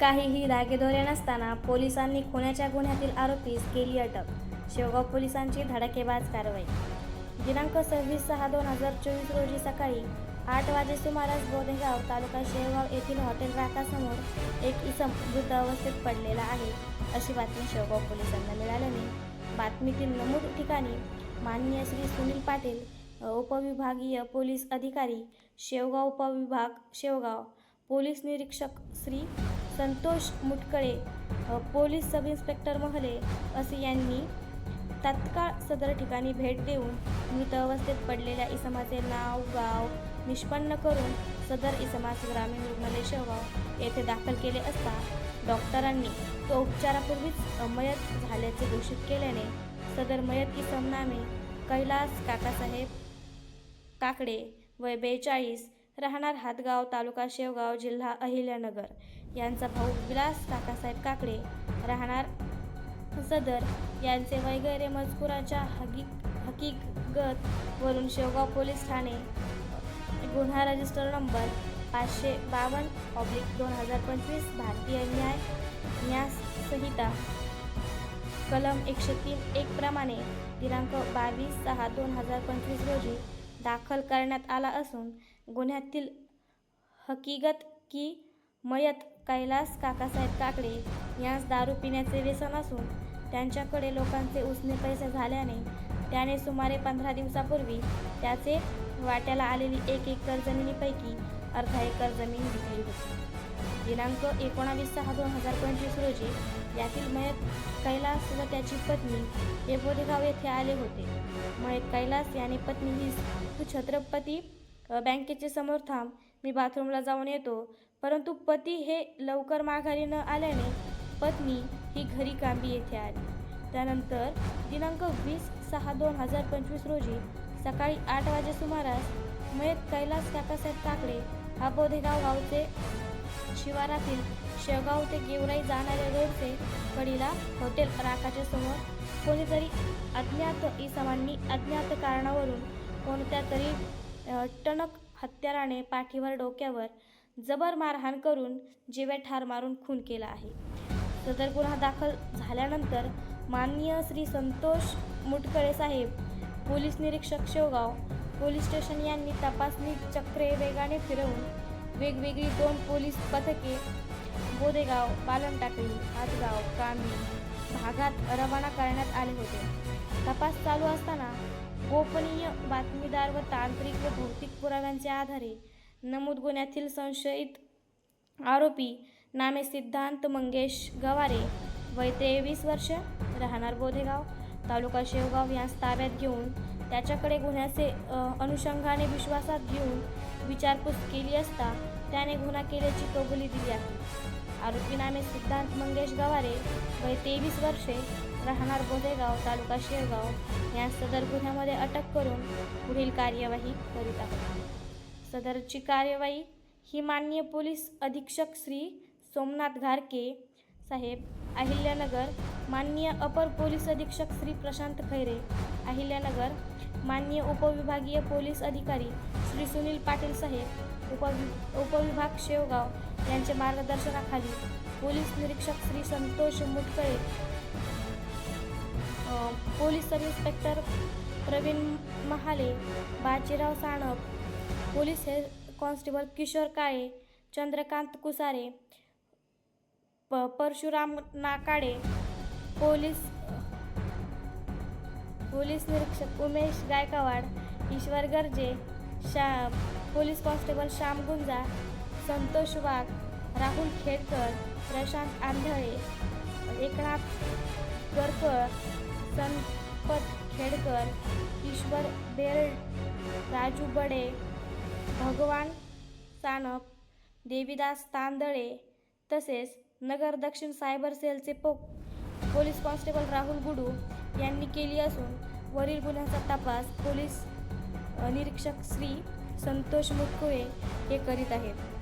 काहीही धागेदोरे नसताना पोलिसांनी खुण्याच्या गुन्ह्यातील आरोपीस केली अटक. शेवगाव पोलिसांची धडाकेबाज कारवाई. दिनांक सव्वीस सहा दोन हजार चोवीस रोजी सकाळी आठ वाजे सुमारास बोधेगाव तालुका शेवगाव येथील हॉटेल राकासमोर एक इसम मृत अवस्थेत पडलेला आहे. अशी बातमी शेवगाव पोलिसांना मिळाल्याने बातमीतील नमूद ठिकाणी माननीय श्री सुनील पाटील उपविभागीय पोलीस अधिकारी शेवगाव उपविभाग शेवगाव पोलीस निरीक्षक Shri Santosh Mutkale police sub inspector Mahale असे यांनी तात्काळ सदर ठिकाणी भेट देऊन मृत अवस्थेत पडलेल्या इसमाचे नाव गाव निष्पन्न करून सदर इसमास ग्रामीण रुग्णालय शेवगाव येथे दाखल केले असता डॉक्टरांनी तो उपचारापूर्वीच मयत झाल्याचे घोषित केल्याने सदर मयत इसम नामे कैलास काकासाहेब काकडे वय बेचाळीस राहणार हातगाव तालुका शेवगाव जिल्हा अहिल्यानगर. यांचा भाऊ विलास काकासाहेब काकडे राहणार सदर. यांचे वगैरे मजकुराच्या हकीक हकीकत वरून शेवगाव पोलीस ठाणे. गुन्हा रजिस्टर नंबर पाचशे बावन्न ऑब्लिक दोन हजार पंचवीस भारतीय न्याय न्यास संहिता. कलम एकशे तीन एक प्रमाणे दिनांक बावीस सहा दोन हजार पंचवीस रोजी दाखल करण्यात आला असून गुन्ह्यातील हकीकत की मयत कैलास काकासाहेब काकडे यांस दारू पिण्याचे व्यसन असून त्यांच्याकडे लोकांचे उसने पैसे झाल्याने त्याने सुमारे पंधरा दिवसापूर्वी त्याचे वाट्याला आलेली एक एकर जमिनीपैकी अर्धा एकर जमीन विकली होती. दिनांक एकोणावीस सहा दोन हजार पंचवीस रोजी यातील मयत कैलास व त्याची पत्नी हे बोधेगाव येथे आले होते. मयत कैलास याने पत्नी ही छत्रपती बँकेचे समोर थांब. मी बाथरूमला जाऊन येतो. परंतु पती हे लवकर माघारी न आल्याने पत्नी ही घरी कांबी येथे आली. त्यानंतर दिनांक वीस सहा दोन हजार पंचवीस रोजी सकाळी आठ वाजे सुमारास मयत कैलास काकासाहेब काकडे हा बोधेगाव गावचे शिवारातील शेवगाव ते गेवराई जाणाऱ्या रोडचे कडीला हॉटेल राखाच्या समोर कोणीतरी अज्ञात इसमांनी अज्ञात कारणावरून कोणत्या तरी टणक हत्याराने पाठीवर डोक्यावर जबर मारहाण करून जीवे ठार मारून खून केला आहे. सदर गुन्हा दाखल झाल्यानंतर माननीय श्री संतोष मुटकळे साहेब पोलीस निरीक्षक शेवगाव पोलीस स्टेशन यांनी तपासणी चक्रे वेगाने फिरवून वेगवेगळी दोन पोलीस पथके बोदेगाव पालनटाकळी हातगाव कामी भागात रवाना करण्यात आले होते. तपास चालू असताना गोपनीय बातमीदार व तांत्रिक व भौतिक पुराव्यांच्या आधारे नमूद गुन्ह्यातील संशयित आरोपी नामे सिद्धांत मंगेश गवारे वय तेवीस वर्ष राहणार बोधेगाव तालुका शेवगाव यास ताब्यात घेऊन त्याच्याकडे गुन्ह्याचे अनुषंगाने विश्वासात घेऊन विचारपूस केली असता त्याने गुन्हा केल्याची कबुली दिली आहे. आरोपी नामे सिद्धांत मंगेश गवारे वय तेवीस वर्षे राहणार गोदेगाव तालुका शेळगाव या सदर गुन्ह्यामध्ये अटक करून पुढील कार्यवाही करीत आहोत. सदरची कार्यवाही ही माननीय पोलीस अधीक्षक श्री सोमनाथ घारके साहेब अहिल्यानगर माननीय अपर पोलीस अधीक्षक श्री प्रशांत खैरे अहिल्यानगर माननीय उपविभागीय पोलीस अधिकारी श्री सुनील पाटील साहेब उपवि उपविभाग शेवगाव यांच्या मार्गदर्शनाखाली पोलीस निरीक्षक Shri Santosh Mutkale police sub inspector Pravin Mahale Bajirao Sanap police हे कॉन्स्टेबल किशोर काळे चंद्रकांत कुसारे प परशुराम नाकाडे पोलीस पोलीस निरीक्षक उमेश गायकवाड ईश्वर गर्जे शा पोलीस कॉन्स्टेबल श्याम गुंजा संतोष वाघ राहुल खेडकर प्रशांत आंधळे एकनाथ गरकर संपत खेडकर ईश्वर बेर्ड राजू बडे भगवान सानप देवीदास तांदळे तसेच नगर दक्षिण सायबर सेलचे पो पोलीस कॉन्स्टेबल राहुल गुडू यांनी केली असून वरील गुन्ह्याचा तपास पोलीस निरीक्षक श्री संतोष मुटकुळे हे करीत आहेत.